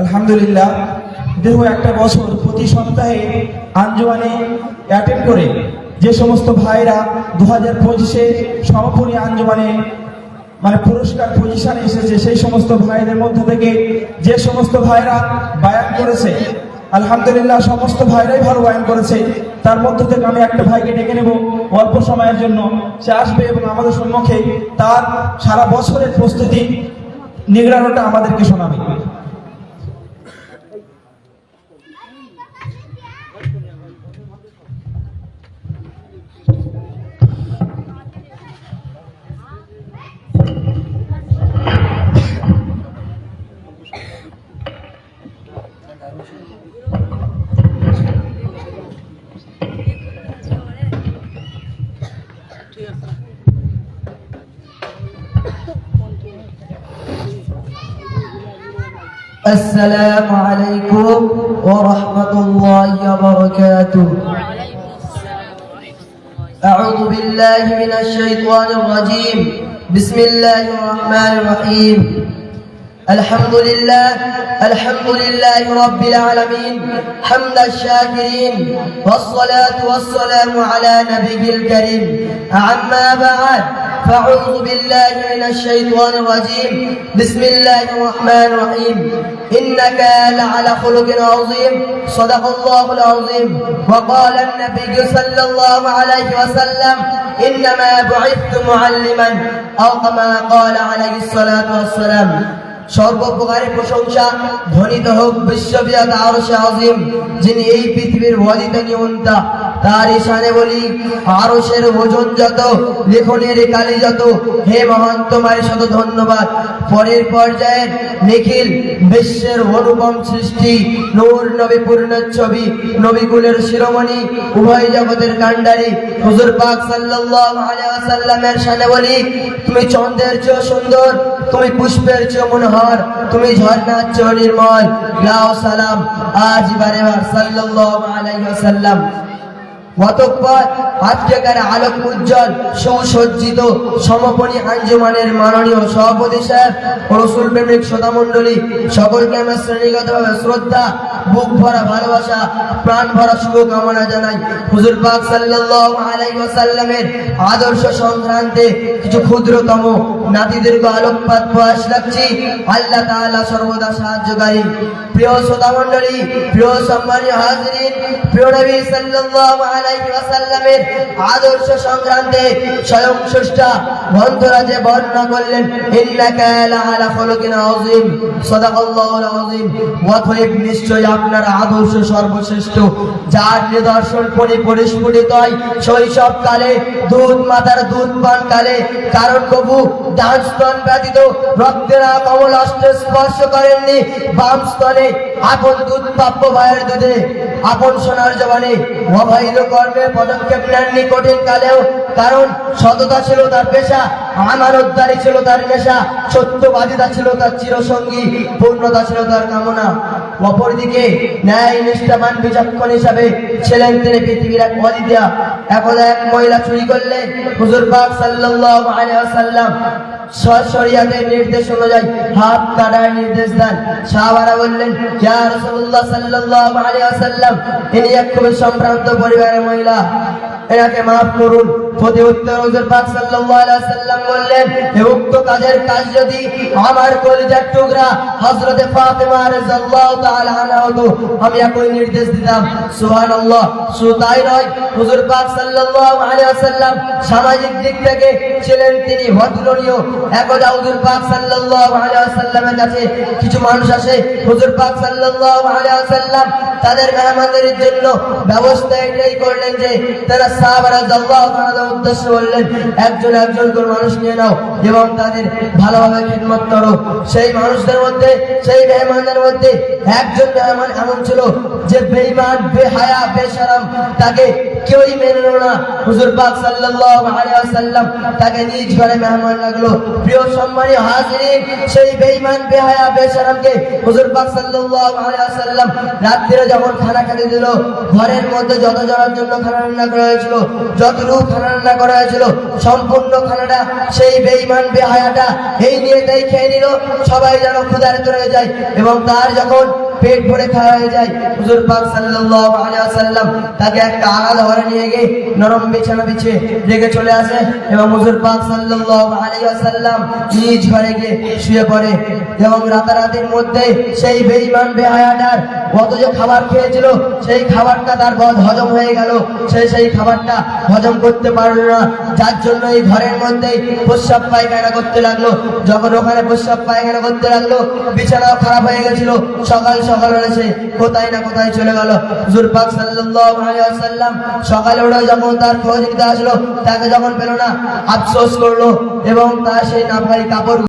আলহামদুলিল্লাহ, দেহ একটা বছর প্রতি সপ্তাহে আঞ্জুমানে অ্যাটেন্ড করে। যে সমস্ত ভাইরা দু হাজার পঁচিশে সমাপনী আঞ্জুমানে মানে পুরস্কার পজিশনে এসেছে, সেই সমস্ত ভাইদের মধ্য থেকে যে সমস্ত ভাইরা বায়ান করেছে, আলহামদুলিল্লাহ সমস্ত ভাইরাই ভালো বায়ান করেছে, তার মধ্য থেকে আমি একটা ভাইকে ডেকে নেব অল্প সময়ের জন্য। সে আসবে এবং আমাদের সম্মুখে তার সারা বছরের প্রস্তুতি নিগড়ানোটা আমাদেরকে শোনাবে। السلام عليكم ورحمة الله وبركاته. أعوذ بالله من الشيطان الرجيم. بسم الله الرحمن الرحيم. الحمد لله الحمد لله رب العالمين حمد الشاكرين والصلاة والسلام على نبي الكريم. أما بعد فأعوذ بالله من الشيطان الرجيم بسم الله الرحمن الرحيم إنك لعلى خلق عظيم صدق الله العظيم وقال النبي صلى الله عليه وسلم إنما بعثت معلما أو كما قال عليه الصلاة والسلام সর্বপ্রকারের প্রশংসা ধ্বনিত হোক বিশ্ববিয়াত আরশে আজিম যিনি এই পৃথিবীর ওয়ালিদ নিয়ন্তা তার ইশানে বলি, আরশের ওজন যত, লেখনের কালি যত। হে মহান তোমার শত ধন্যবাদ। পরের পর্যায়ের নিখিল বিশ্বের অনুপম সৃষ্টি, নূর নবী পূর্ণচ্ছবি নবীকুলের শিরোমণি, উভয় জগতের কাণ্ডারি। হুজুর পাক সাল্লাল্লাহু শানে বলি, তুমি চন্দ্রের চেয়ে সুন্দর, তুমি পুষ্পের চেয়ে মনোহর, তুমি ঝর্ণার চেয়ে নির্মল। লাও সালাম, আজ বারেবার সাল্লাল্লাহু আলাইহি ওয়াসাল্লাম। অতঃপর আজকের আলোক উজ্জ্বল সুসজ্জিত সমাপনী আঞ্জুমানের মাননীয় সভাপতি সাহেব, রসুল প্রেমিক শ্রোতা মণ্ডলী সকলকে আমার শ্রেণীগতভাবে শ্রদ্ধা, বুক ভরা ভালোবাসা, প্রাণ ভরা শুভকামনা জানাই। হুজুর পাক সাল্লাল্লাহু আলাইহি ওয়াসাল্লামের আদর্শ সংক্রান্তে কিছু ক্ষুদ্রতম নাতিদীর্ঘ আলোকপাত প্রয়াস রাখছি। আল্লাহ তাআলা সর্বদা সাহায্যকারী প্রিয় শ্রোতা মণ্ডলী, প্রিয় সম্মানীয় হাজরিন, প্রিয় নবী সাল্লাল্লাহু আলাইহি ওয়াসাল্লামের আদর্শ স্বয়ং স্রষ্টা বর্ণনা করলেন খুলুকিন আযীম। আযীম অতএব নিশ্চয় আপনার আদর্শ সর্বশ্রেষ্ঠ, যার নিদর্শন পরি পরিস্ফুটিত হয় শৈশব কালে দুধ মাতার দুধ পান কালে কারণ কবু ডান স্তন ব্যতীত রক্তের কমল অস্ত্র স্পর্শ করেননি। বাম স্তনে আপন দুধ প্রাপ্য ভাইয়ের দুধে। আপন সোনার জবানে অবৈধ কর্মের পদক্ষেপ নেননি কঠিন কালেও। কারণ সততা ছিল তার পেশা, আমানতদারি ছিল তার নেশা, সত্যবাদিতা ছিল তার চিরসঙ্গী, পূর্ণতা ছিল তার কামনা। অপরদিকে ন্যায় নিষ্ঠাবান বিচক্ষণ হিসাবে ছিলেন তিনি পৃথিবীর এক একদা এক মহিলা চুরি করলেন হুজুর পাক সাল্লাল্লাহু আলাইহি ওয়াসাল্লাম। নির্দেশ অনুযায়ী হাত কাটার নির্দেশ দেন। সাহাবারা বললেন ইনি এক খুবই সম্ভ্রান্ত পরিবারের মহিলা। এনাকে মাফ করুন। আমি একই নির্দেশ দিতাম। নয়, হুজুর পাক ওয়াসাল্লাম সামাজিক দিক থেকে ছিলেন তিনি ভদ্রনীয় একদা হুজুর পাক ওয়াসাল্লামের কাছে কিছু মানুষ আসে, হুজুর পাক ওয়াসাল্লাম তাদের মেহমানদারির জন্য ব্যবস্থা এটাই করলেন যে, তারা সাহাবারা তাআলা উদ্দেশ্য বললেন, একজন একজন করে মানুষ নিয়ে নাও এবং তাদের ভালোভাবে খিদমত করো। সেই মানুষদের মধ্যে, সেই মেহমানদের মধ্যে একজন মেহমান এমন ছিল যে বেইমান বেহায়া বেসারাম তাকে কেউই মেনে নিল না। হুজুর পাক সাল্লাল্লাহু আলাইহি ওয়াসাল্লাম তাকে নিজ ঘরে মেহমান রাখল। প্রিয় সম্মানী হাজিরিন, সেই বেঈমান, বেহায়া বেশরমকে হুজুর পাক সাল্লাল্লাহু আলাইহি ওয়াসাল্লাম রাত্রিরে যখন খানা খেতে দিল, ঘরের মধ্যে যত জনের জন্য খানা রান্না করা হয়েছিল যত লোক খানা রান্না করা হয়েছিল, সম্পূর্ণ খানাটা সেই বেঈমান, বেহায়াটা এই নিয়ে তাই খেয়ে নিল। সবাই যেন ক্ষুধার্ত রয়ে যায় এবং তার যখন পেট ভরে খাওয়া হয়ে যায়। হুজুর পাক সাল্লাল্লাহু আলাইহি ওয়াসাল্লাম তাকে একটা আলাদা ঘরে নিয়ে গিয়ে নরম বিছানা বিছিয়ে রেখে চলে আসে এবং হুজুর পাক সাল্লাল্লাহু আলাইহি ওয়াসাল্লাম নিজ ঘরে গিয়ে শুয়ে পড়ে এবং রাতারাতির মধ্যে সেই বেঈমান বেহায়াটার কত যে খাবার খেয়েছিল, সেই খাবারটা তার বদ হজম হয়ে গেল। সে সেই খাবারটা হজম করতে পারল না। যার জন্য এই ঘরের মধ্যেই প্রস্রাব পায়খানা করতে লাগল। যখন ওখানে প্রস্রাব পায়খানা করতে লাগল, বিছানাও খারাপ হয়ে গেছিল। সকাল সকাল হয়েছে কোথায় না কোথায় চলে গেল। হুজুর পাক সাল্লাল্লাহু সকালে উঠে যখন তার খোঁজ নিতে আসলো, তাকে যখন পেল না, আফসোস করল এবং তার সেই নাফারি কাপড়